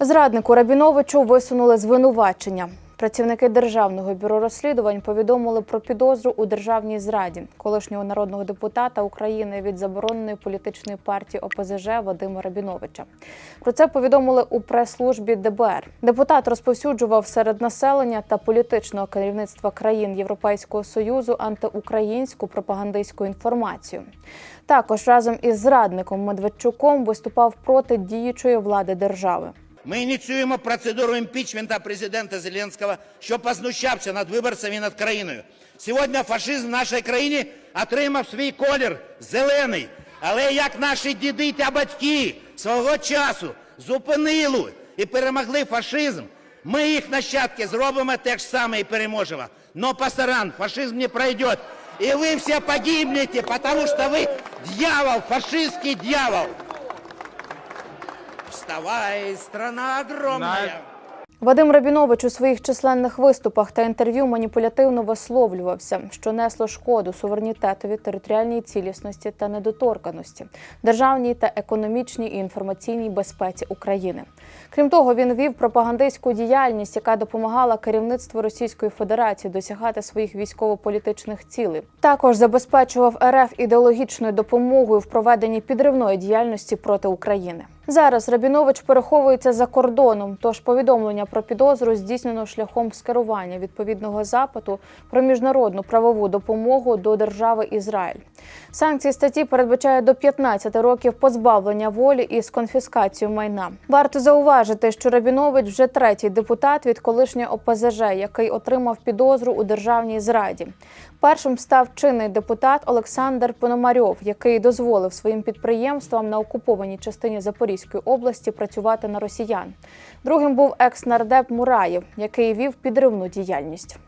Зраднику Рабіновичу висунули звинувачення. Працівники державного бюро розслідувань повідомили про підозру у державній зраді колишнього народного депутата України від забороненої політичної партії ОПЗЖ Вадима Рабіновича. Про це повідомили у прес-службі ДБР. Депутат розповсюджував серед населення та політичного керівництва країн Європейського союзу антиукраїнську пропагандистську інформацію. Також разом із зрадником Медведчуком виступав проти діючої влади держави. Ми ініціюємо процедуру імпічмента президента Зеленського, що познущався над виборцями і над країною. Сьогодні фашизм в нашій країні отримав свій колір зелений. Але як наші діди та батьки свого часу зупинили і перемогли фашизм, ми їх нащадки зробимо те ж саме і переможемо. Но пасаран, фашизм не пройде. І ви всі погибнете, тому що ви дьявол, фашистський дьявол. Вставай, страна огромная! Вадим Рабінович у своїх численних виступах та інтерв'ю маніпулятивно висловлювався, що несло шкоду суверенітетові, територіальній цілісності та недоторканості, державній та економічній і інформаційній безпеці України. Крім того, він вів пропагандистську діяльність, яка допомагала керівництву Російської Федерації досягати своїх військово-політичних цілей. Також забезпечував РФ ідеологічною допомогою в проведенні підривної діяльності проти України. Зараз Рабінович переховується за кордоном, тож повідомлення про підозру здійснено шляхом скерування відповідного запиту про міжнародну правову допомогу до держави Ізраїль. Санкції статті передбачають до 15 років позбавлення волі із конфіскацією майна. Варто зауважити, що Рабінович вже третій депутат від колишнього ОПЗЖ, який отримав підозру у державній зраді. Першим став чинний депутат Олександр Пономарьов, який дозволив своїм підприємствам на окупованій частині Запорізької області працювати на росіян. Другим був екс-нардеп Мураєв, який вів підривну діяльність.